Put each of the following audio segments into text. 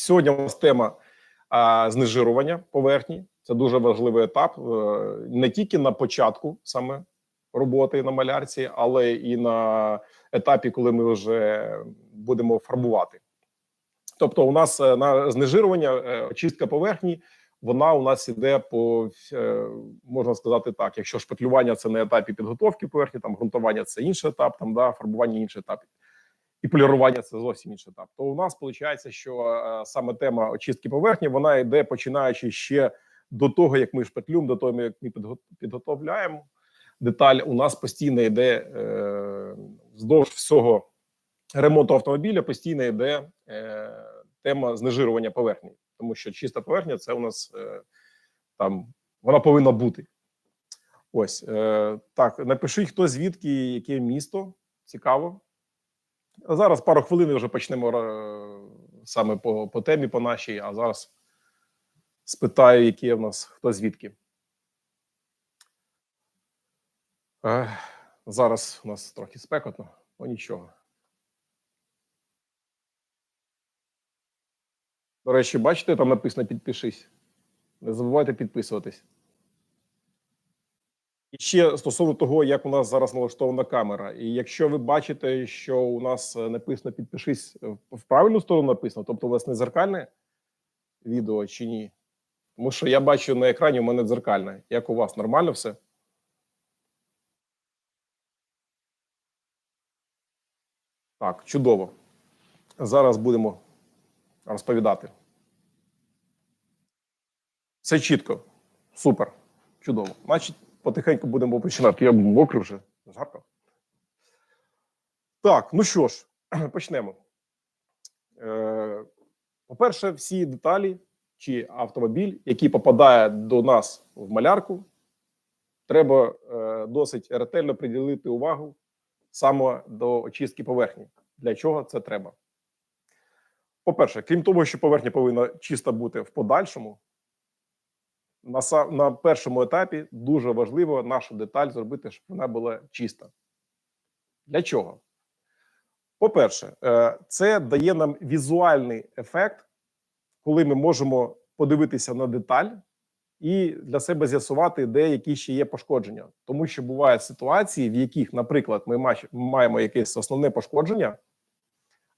Сьогодні у нас тема а, знежирування поверхні. Це дуже важливий етап е, не тільки на початку саме роботи на малярці, але і на етапі, коли ми вже будемо фарбувати. Тобто, у нас е, на знежирування, е, очистка поверхні, вона у нас іде по можна сказати так. Якщо шпатлювання це на етапі підготовки поверхні, там ґрунтування це інший етап, там да фарбування інший етап. І полірування це зовсім інший етап. То у нас виходить, що е, саме тема очистки поверхні вона йде починаючи ще до того, як ми шпатлюємо, до того, як ми підго- підготовляємо деталь. У нас постійно йде е, вздовж всього ремонту автомобіля, постійно йде е, тема знежирування поверхні, тому що чиста поверхня це у нас е, там вона повинна бути. Ось е, так. Напишіть, хто звідки, яке місто цікаво. А зараз пару хвилин і вже почнемо е, саме по, по темі, по нашій. А зараз спитаю, які є в нас хто звідки. Е, зараз у нас трохи спекотно, ну нічого. До речі, бачите, там написано підпишись. Не забувайте підписуватись. І ще стосовно того, як у нас зараз налаштована камера, і якщо ви бачите, що у нас е, написано підпишись е, в правильну сторону написано, тобто у вас не дзеркальне відео чи ні? Тому що я бачу на екрані у мене дзеркальне. Як у вас нормально все? Так, чудово. Зараз будемо розповідати. Все чітко. Супер. Чудово. Значить, потихеньку будемо починати. Я мокрий вже. Жарко. Так, ну що ж, почнемо. Е, по-перше, всі деталі чи автомобіль, який попадає до нас в малярку, треба е, досить ретельно приділити увагу саме до очистки поверхні. Для чого це треба? По-перше, крім того, що поверхня повинна чиста бути в подальшому, на, на першому етапі дуже важливо нашу деталь зробити, щоб вона була чиста. Для чого? По-перше, е, це дає нам візуальний ефект, коли ми можемо подивитися на деталь і для себе з'ясувати, де які ще є пошкодження. Тому що бувають ситуації, в яких, наприклад, ми маємо якесь основне пошкодження,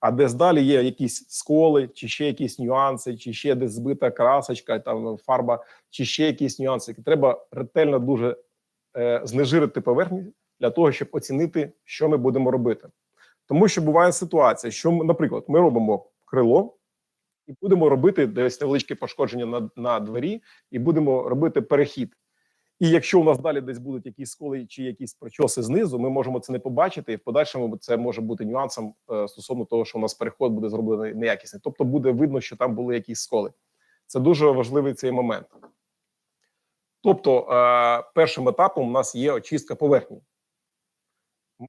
а десь далі є якісь сколи, чи ще якісь нюанси, чи ще десь збита красочка, там фарба, чи ще якісь нюанси. які Треба ретельно дуже е, знежирити поверхню для того, щоб оцінити, що ми будемо робити. Тому що буває ситуація, що, наприклад, ми робимо крило і будемо робити десь невеличке пошкодження на, на двері, і будемо робити перехід. І якщо у нас далі десь будуть якісь сколи чи якісь прочоси знизу, ми можемо це не побачити, і в подальшому це може бути нюансом е, стосовно того, що у нас переход буде зроблений неякісний. Тобто буде видно, що там були якісь сколи. Це дуже важливий цей момент. Тобто, е, першим етапом у нас є очистка поверхні.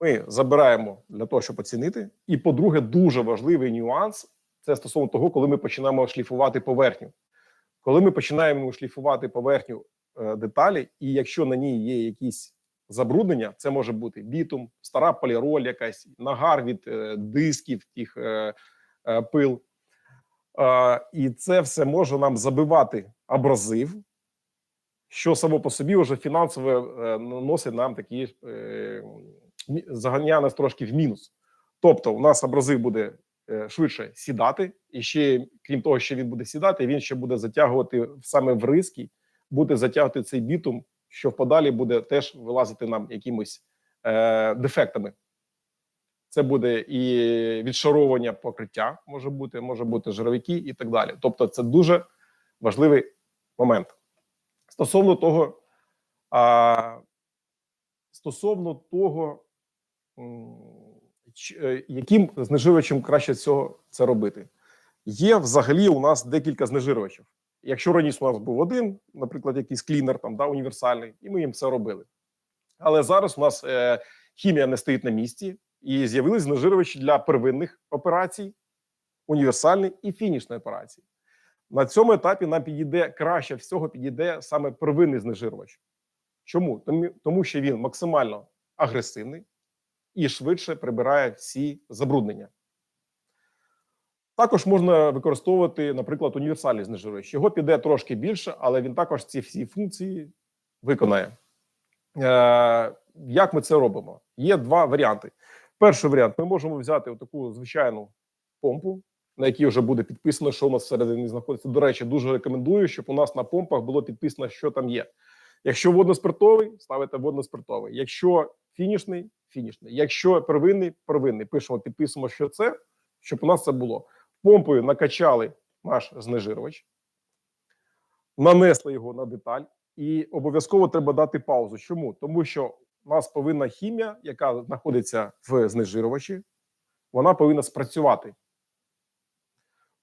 Ми забираємо для того, щоб оцінити. І, по-друге, дуже важливий нюанс це стосовно того, коли ми починаємо шліфувати поверхню. Коли ми починаємо шліфувати поверхню деталі, і якщо на ній є якісь забруднення, це може бути бітум, стара поліроль, якась нагар від е, дисків, тих е, е, пил. Е, і це все може нам забивати абразив, що само по собі вже фінансово е, наносить нам такі е, заганяє нас трошки в мінус. Тобто, у нас абразив буде е, швидше сідати, і ще крім того, що він буде сідати, він ще буде затягувати саме в риски, буде затягувати цей бітум, що подалі буде теж вилазити нам якимось е, дефектами. Це буде і відшаровування покриття, може бути, може бути жировики і так далі. Тобто, це дуже важливий момент. Стосовно того, а, стосовно того, е, яким знежирювачем краще цього це робити, є взагалі у нас декілька знежирювачів. Якщо раніше у нас був один, наприклад, якийсь клінер там да, універсальний, і ми їм це робили. Але зараз у нас е, хімія не стоїть на місці, і з'явились знежирювачі для первинних операцій, універсальний і фінішної операції. На цьому етапі нам підійде краще всього підійде саме первинний знежирювач. Чому? Тому що він максимально агресивний і швидше прибирає всі забруднення. Також можна використовувати, наприклад, універсальний знижувач. Його піде трошки більше, але він також ці всі функції виконає. Е, як ми це робимо? Є два варіанти. Перший варіант: ми можемо взяти таку звичайну помпу, на якій вже буде підписано, що у нас всередині знаходиться. До речі, дуже рекомендую, щоб у нас на помпах було підписано, що там є. Якщо водноспиртовий, ставите водноспиртовий. Якщо фінішний фінішний. Якщо первинний первинний. Пишемо, підписуємо, що це, щоб у нас це було. Помпою накачали наш знежирювач, нанесли його на деталь, і обов'язково треба дати паузу. Чому? Тому що у нас повинна хімія, яка знаходиться в знежирювачі, вона повинна спрацювати.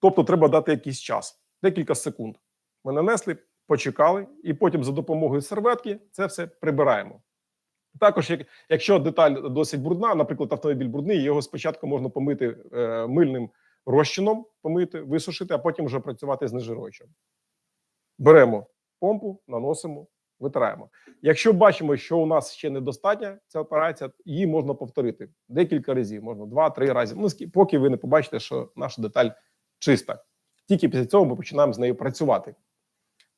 Тобто, треба дати якийсь час, декілька секунд. Ми нанесли, почекали, і потім за допомогою серветки це все прибираємо. Також, як, якщо деталь досить брудна, наприклад, автомобіль брудний, його спочатку можна помити е, мильним розчином, помити, висушити, а потім вже працювати з нежируючим. Беремо помпу, наносимо, витираємо. Якщо бачимо, що у нас ще недостатня ця операція, її можна повторити декілька разів, можна два-три рази. Ну, поки ви не побачите, що наша деталь чиста. Тільки після цього ми починаємо з нею працювати.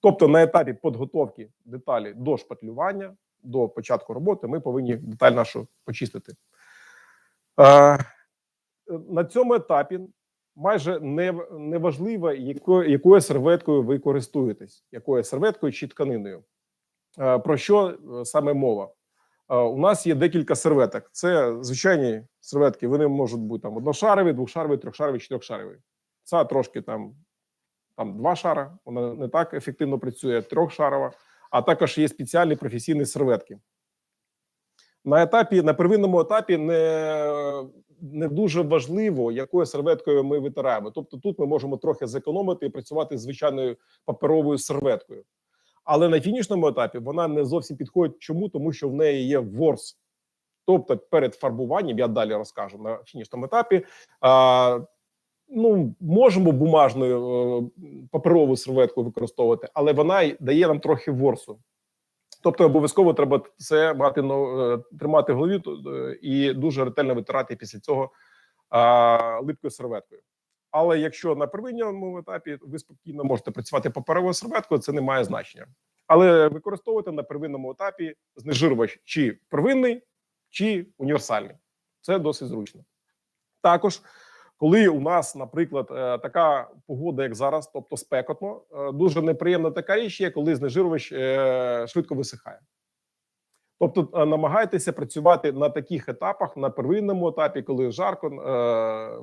Тобто на етапі підготовки деталі до шпатлювання, до початку роботи, ми повинні деталь нашу почистити. Е, на цьому етапі майже не, важливо, якою, якою серветкою ви користуєтесь, якою серветкою чи тканиною. Е, про що е, саме мова? Е, у нас є декілька серветок. Це звичайні серветки. Вони можуть бути там одношарові, двошарові, трьохшарові, чотирьохшарові. Це трошки там, там два шара. Вона не так ефективно працює, трьохшарова, а також є спеціальні професійні серветки. На етапі, на первинному етапі не, не дуже важливо, якою серветкою ми витираємо. Тобто, тут ми можемо трохи зекономити і працювати з звичайною паперовою серветкою. Але на фінішному етапі вона не зовсім підходить. Чому? Тому що в неї є ворс. Тобто, перед фарбуванням, я далі розкажу на фінішному етапі. А, ну, можемо бумажною е, паперову серветку використовувати, але вона дає нам трохи ворсу. Тобто, обов'язково треба це мати ну, тримати в голові е, і дуже ретельно витирати після цього а, липкою серветкою. Але якщо на первинному етапі ви спокійно можете працювати паперовою серветкою, це не має значення. Але використовувати на первинному етапі знежирювач чи первинний, чи універсальний. Це досить зручно. Також, коли у нас, наприклад, е, така погода, як зараз, тобто спекотно, е, дуже неприємна така річ є, коли знежирювач е, швидко висихає. Тобто намагайтеся працювати на таких етапах, на первинному етапі, коли жарко,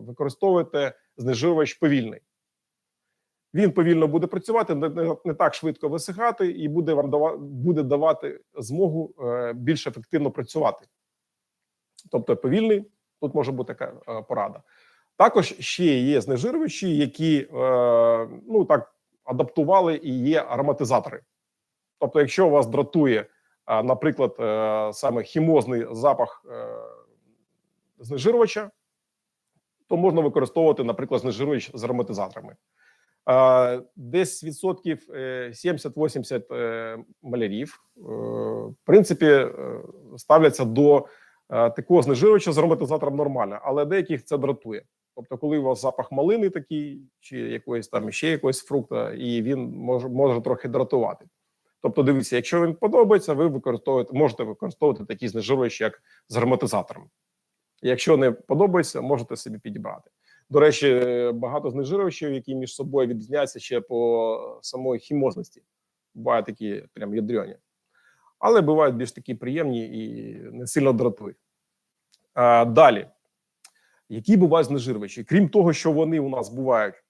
використовуйте знежирювач повільний. Він повільно буде працювати, не, так швидко висихати, і буде вам буде давати змогу більш ефективно працювати. Тобто, повільний тут може бути така порада. Також ще є знежирювачі, які е, ну так адаптували і є ароматизатори. Тобто, якщо вас дратує, е, наприклад, е, саме хімозний запах знежирювача, то можна використовувати, наприклад, знежирювач з ароматизаторами. Десь відсотків е, 70-80 е, малярів, в принципі, ставляться до такого знежирювача з ароматизатором нормально, але деяких це дратує. Тобто, коли у вас запах малини такий, чи якоїсь там ще якогось фрукта, і він може, може трохи дратувати. Тобто, дивіться, якщо він подобається, ви використовуєте, можете використовувати такі знежирювачі, як з ароматизатором. Якщо не подобається, можете собі підібрати. До речі, багато знежирювачів, які між собою відрізняються ще по самої хімозності. Бувають такі прям ядрені. Але бувають більш такі приємні і не сильно дратують. Далі, які бувають знежирювачі? Крім того, що вони у нас бувають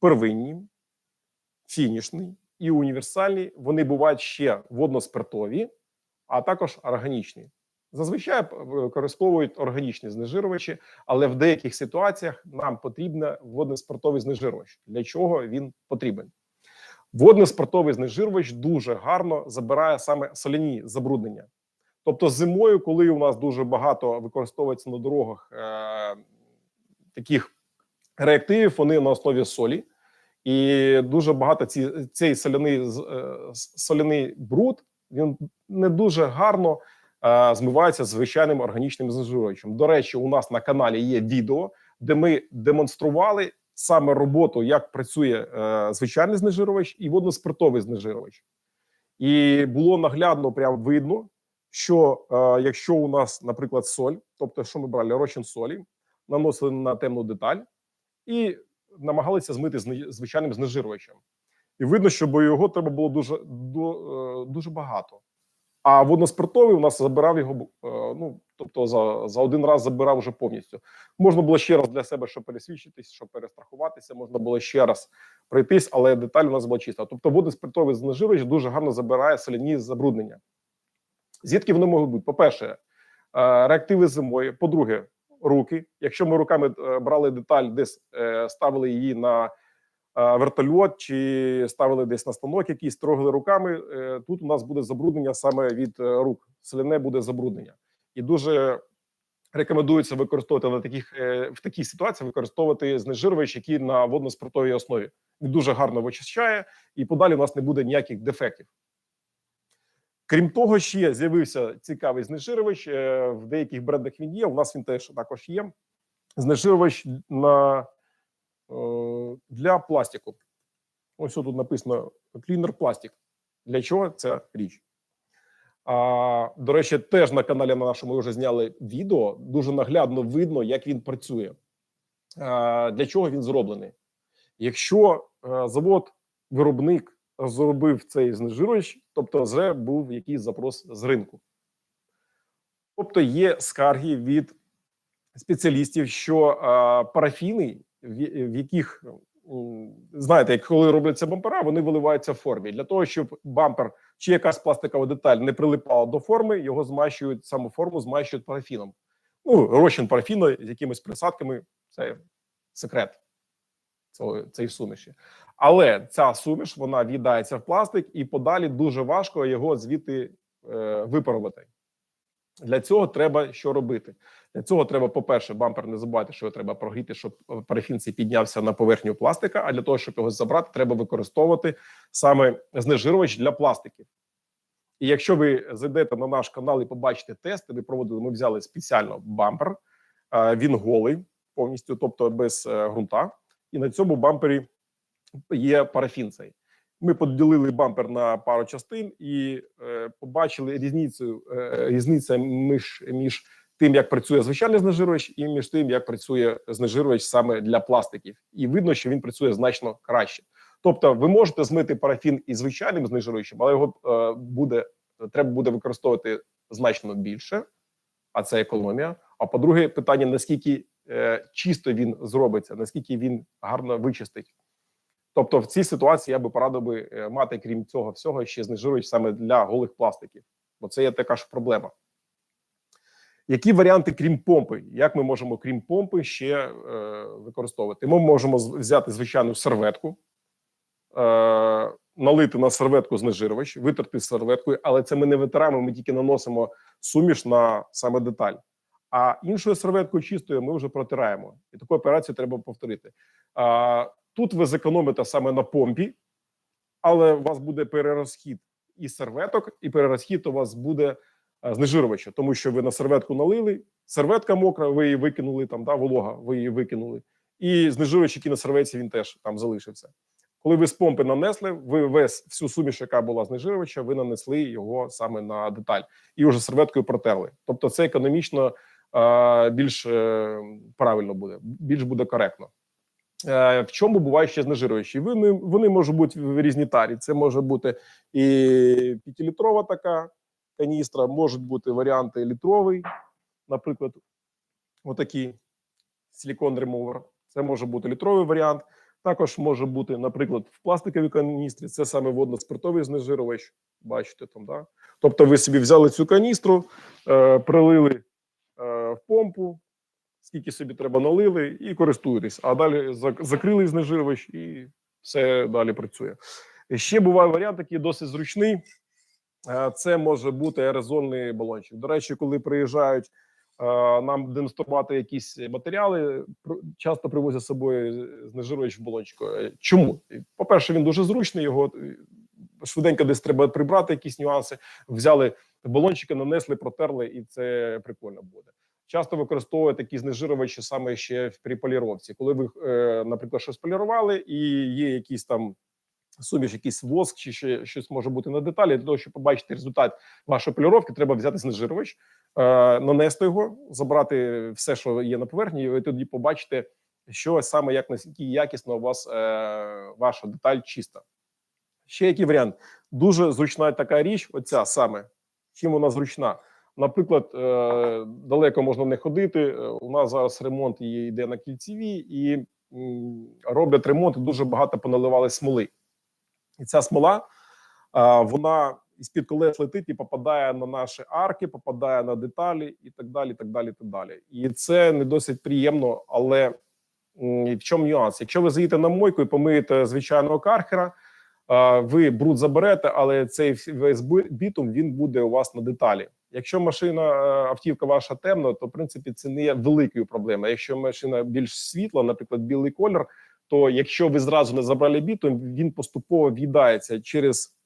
первинні, фінішні і універсальні, вони бувають ще водноспиртові, а також органічні. Зазвичай використовують органічні знежирювачі, але в деяких ситуаціях нам потрібен водноспиртовий знежирювач. Для чого він потрібен? Водноспиртовий знежирювач дуже гарно забирає саме соляні забруднення. Тобто, зимою, коли у нас дуже багато використовується на дорогах е, таких реактивів, вони на основі солі, і дуже багато ці, цей соляний е, соляний бруд він не дуже гарно е, змивається звичайним органічним знежирювачем. До речі, у нас на каналі є відео, де ми демонстрували саме роботу, як працює е, звичайний знежирювач і водноспиртовий знежирювач. І було наглядно прям видно, що е, якщо у нас, наприклад, соль, тобто, що ми брали розчин солі, наносили на темну деталь і намагалися змити звичайним знежирювачем. І видно, що його треба було дуже до, е, дуже багато. А водноспиртовий у нас забирав його, е, ну тобто за, за один раз забирав вже повністю. Можна було ще раз для себе, щоб пересвідчитись, щоб перестрахуватися, можна було ще раз пройтись, але деталь у нас була чиста. Тобто водноспиртовий знежирювач дуже гарно забирає соляні забруднення. Звідки вони можуть бути? По-перше, е, реактиви зимої. По-друге, руки. Якщо ми руками е, брали деталь, десь е, ставили її на вертольот чи ставили десь на станок, якийсь трогали руками. Тут у нас буде забруднення саме від рук. Соляне буде забруднення, і дуже рекомендується використовувати на таких в такій ситуації використовувати знежирювач, який на водноспиртовій основі. Він дуже гарно вичищає, і подалі у нас не буде ніяких дефектів. Крім того, ще з'явився цікавий знежирювач. е, В деяких брендах він є. У нас він теж також є. Знежирювач на, е, для пластику. Ось тут написано Cleaner Plastic. Для чого ця річ? А, до речі, теж на каналі на нашому ми вже зняли відео. Дуже наглядно видно, як він працює. А, для чого він зроблений? Якщо е, завод, виробник зробив цей знежирювач, тобто вже був якийсь запрос з ринку. Тобто є скарги від спеціалістів, що парафіни, в, яких знаєте, коли робляться бампера, вони виливаються в формі. Для того, щоб бампер чи якась пластикова деталь не прилипала до форми, його змащують саму форму, змащують парафіном. Ну, розчин парафіну з якимись присадками це секрет цієї суміші. Але ця суміш вона в'їдається в пластик, і подалі дуже важко його звідти е, випарувати. Для цього треба що робити? Для цього треба, по-перше, бампер не забувайте, що його треба прогріти, щоб е, парафін цей піднявся на поверхню пластика. А для того, щоб його забрати, треба використовувати саме знежирювач для пластиків. І якщо ви зайдете на наш канал і побачите тести, ми проводили, ми взяли спеціально бампер, е, він голий повністю, тобто без е, ґрунта, і на цьому бампері є парафін цей. Ми поділили бампер на пару частин і е, побачили різницю е, різниця між, між тим, як працює звичайний знежирювач, і між тим, як працює знежирювач саме для пластиків. І видно, що він працює значно краще. Тобто, ви можете змити парафін із звичайним знежирювачем, але його е, буде треба буде використовувати значно більше, а це економія. А по-друге, питання: наскільки е, чисто він зробиться, наскільки він гарно вичистить. Тобто, в цій ситуації я би порадив би е, мати, крім цього всього, ще знежирювач саме для голих пластиків, бо це є така ж проблема. Які варіанти, крім помпи? Як ми можемо, крім помпи, ще е, використовувати? Ми можемо взяти звичайну серветку, е, налити на серветку знежирювач, витерти серветкою, але це ми не витираємо, ми тільки наносимо суміш на саме деталь. А іншою серветкою чистою ми вже протираємо. І таку операцію треба повторити. А, тут ви зекономите саме на помпі, але у вас буде перерозхід і серветок, і перерозхід у вас буде е, знежирювача, тому що ви на серветку налили, серветка мокра, ви її викинули там, да, волога, ви її викинули, і знежирювач, який на серветці, він теж там залишився. Коли ви з помпи нанесли, ви весь всю суміш, яка була знежирювача, ви нанесли його саме на деталь і вже серветкою протерли. Тобто, це економічно е, більш е, правильно буде, більш буде коректно. Е, в чому бувають ще знежирювачі? Вони, вони можуть бути в різні тарі. Це може бути і 5-літрова така каністра, можуть бути варіанти літровий, наприклад, отакий силікон ремовер. Це може бути літровий варіант. Також може бути, наприклад, в пластиковій каністрі. Це саме водно-спиртовий знежирювач. Бачите там, да? Тобто, ви собі взяли цю каністру, е, прилили е, в помпу, скільки собі треба налили, і користуєтесь. А далі закрили знежирювач, і все далі працює. Ще буває варіант, який досить зручний. Е, Це може бути аерозольний балончик. До речі, коли приїжджають е, нам демонструвати якісь матеріали, часто привозять з собою знежирювач в балончику. Е, Чому? По-перше, він дуже зручний, його швиденько десь треба прибрати якісь нюанси. Взяли балончики, нанесли, протерли, і це прикольно буде. Часто використовують такі знежирювачі саме ще при поліровці. Коли ви, е, наприклад, щось полірували, і є якісь там суміш, якийсь воск, чи ще щось може бути на деталі. Для того, щоб побачити результат вашої поліровки, треба взяти знежирювач, е, нанести його, забрати все, що є на поверхні, і ви тоді побачите, що саме як наскільки якісно у вас е, ваша деталь чиста. Ще який варіант? Дуже зручна така річ, оця саме. Чим вона зручна? Наприклад, е, далеко можна не ходити. е, У нас зараз ремонт її йде на кільцевій, і роблять ремонт, і дуже багато поналивали смоли. І ця смола, вона із-під колес летить і попадає на наші арки, попадає на деталі і так далі. Так далі, так далі. І це не досить приємно, але в чому нюанс? Якщо ви заїдете на мойку і помиєте звичайного кархера, ви бруд заберете, але цей весь бітум він буде у вас на деталі. Якщо машина е, автівка ваша темна, то в принципі це не є великою проблемою. Якщо машина більш світла, наприклад, білий колір, то якщо ви зразу не забрали бітум, він поступово в'їдається через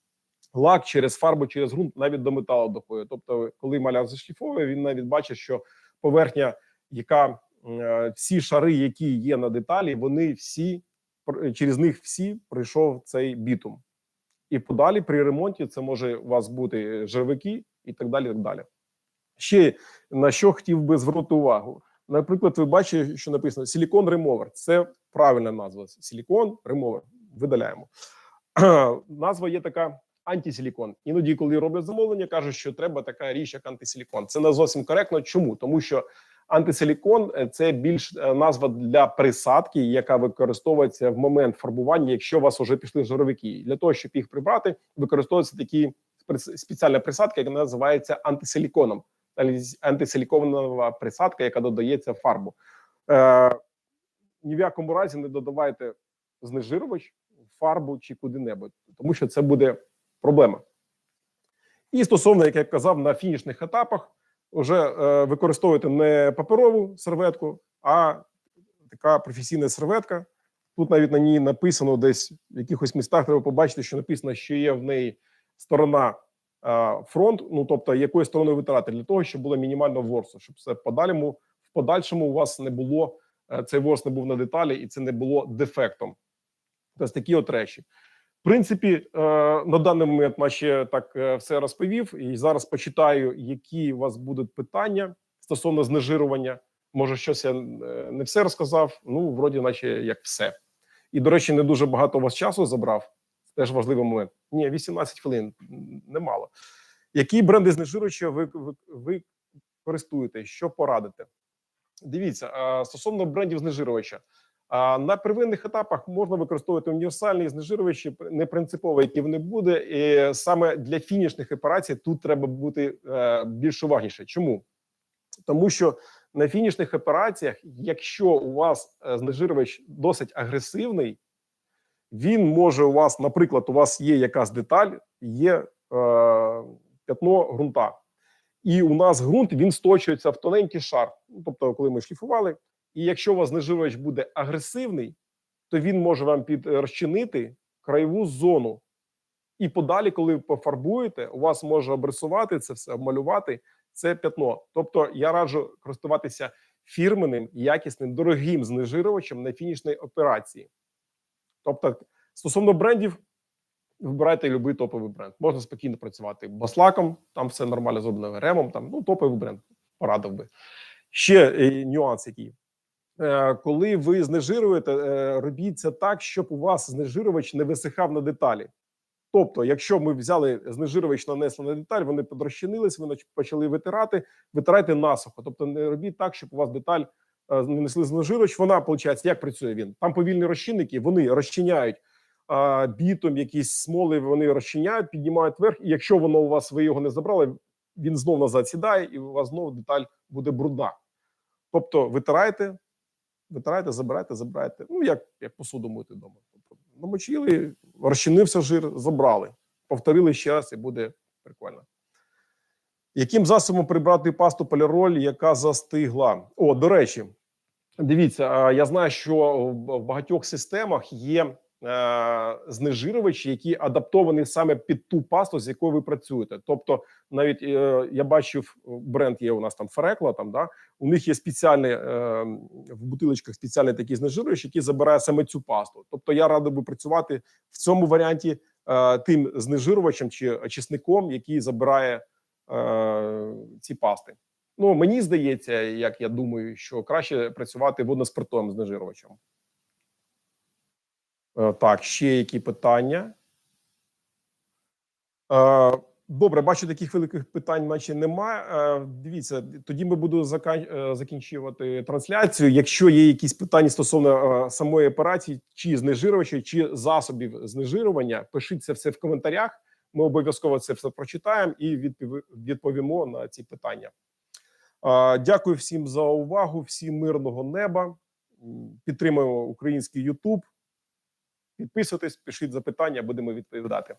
лак, через фарбу, через ґрунт, навіть до металу доходить. Тобто, коли маляр зашліфовує, він навіть бачить, що поверхня, яка е, всі шари, які є на деталі, вони всі через них всі пройшов цей бітум. І подалі при ремонті це може у вас бути жервики і так далі. і так далі. Ще на що хотів би звернути увагу. Наприклад, ви бачите, що написано Silicon Remover. Це правильна назва. Silicon Remover. Видаляємо. Назва є така антисилікон. Іноді, коли роблять замовлення, кажуть, що треба така річ, як антисилікон. Це не зовсім коректно. Чому? Тому що антисилікон це більш е, назва для присадки, яка використовується в момент фарбування, якщо у вас вже пішли жировики. Для того, щоб їх прибрати, використовуються такі спеціальна присадка, яка називається антисиліконом. Антисиліконова присадка, яка додається в фарбу. Е, ні в якому разі не додавайте знежирювач в фарбу чи куди-небудь, тому що це буде проблема. І стосовно, як я казав, на фінішних етапах вже е, використовуйте не паперову серветку, а така професійна серветка. Тут навіть на ній написано десь в якихось містах треба побачити, що написано, що є в неї сторона е, фронт, ну тобто якою стороною витрати, для того, щоб було мінімально ворсу, щоб це в подальшому, в подальшому у вас не було е, цей ворс не був на деталі, і це не було дефектом. Тобто такі от речі. В принципі, е, на даний момент наче так все розповів. І зараз почитаю, які у вас будуть питання стосовно знежирування. Може, щось я не все розказав. Ну, вроді, наче як все. І, до речі, не дуже багато у вас часу забрав. Теж важливий момент. Ні, 18 хвилин немало. Які бренди знежирювача ви, ви, ви користуєте? Що порадите? Дивіться, стосовно брендів знежирювача. А на первинних етапах можна використовувати універсальні знежирювачі, не принципово, які вони буде. І саме для фінішних операцій тут треба бути е, більш уважніше. Чому? Тому що на фінішних операціях, якщо у вас е, знежирювач досить агресивний, він може у вас, наприклад, у вас є якась деталь, є е, п'ятно ґрунта, і у нас ґрунт він сточується в тоненький шар. Ну, тобто, коли ми шліфували, і якщо у вас знежирювач буде агресивний, то він може вам під е, краєву зону. І подалі, коли пофарбуєте, у вас може обрисувати це все, обмалювати це п'ятно. Тобто я раджу користуватися фірменним, якісним, дорогим знежирювачем на фінішній операції. Тобто, стосовно брендів, вибирайте будь-який топовий бренд. Можна спокійно працювати баслаком, там все нормально зроблено ремом, там ну топовий бренд, порадив би. Ще е, нюанс який. Е, коли ви знежируєте, е, робіть це так, щоб у вас знежирювач не висихав на деталі. Тобто, якщо ми взяли знежирювач, нанесли на деталь, вони подрозчинились, вони почали витирати, витирайте насухо. Тобто, не робіть так, щоб у вас деталь е, не несли знежирювач. Вона виходить, як працює він? Там повільні розчинники, вони розчиняють бітом, якісь смоли, вони розчиняють, піднімають вверх. І якщо воно у вас ви його не забрали, він знов назад сідає, і у вас знов деталь буде брудна. Тобто, витирайте, витирайте, забирайте, забирайте. Ну, як, як посуду мити вдома. Тобто, намочили, розчинився жир, забрали. Повторили ще раз, і буде прикольно. Яким засобом прибрати пасту поліроль, яка застигла? О, до речі, дивіться, я знаю, що в багатьох системах є е, знежирювачі, які адаптовані саме під ту пасту, з якою ви працюєте. Тобто, навіть е, я бачив бренд є у нас там Ферекла. Там да у них є спеціальний е, в бутилочках спеціальний такий знежирювач, який забирає саме цю пасту. Тобто, я радий би працювати в цьому варіанті е, тим знежирювачем чи очисником, який забирає е, ці пасти. Ну мені здається, як я думаю, що краще працювати водноспиртовим знежирювачем. Е, Так, ще які питання? Е, Добре, бачу, таких великих питань, наче немає. Е, Дивіться, тоді ми е, закінчувати трансляцію. Якщо є якісь питання стосовно самої операції, чи знежирювача, чи засобів знежирювання, пишіть це все в коментарях. Ми обов'язково це все прочитаємо і відповімо на ці питання. Дякую всім за увагу, всім мирного неба. Підтримуємо український Ютуб. Підписуйтесь, пишіть запитання, будемо відповідати.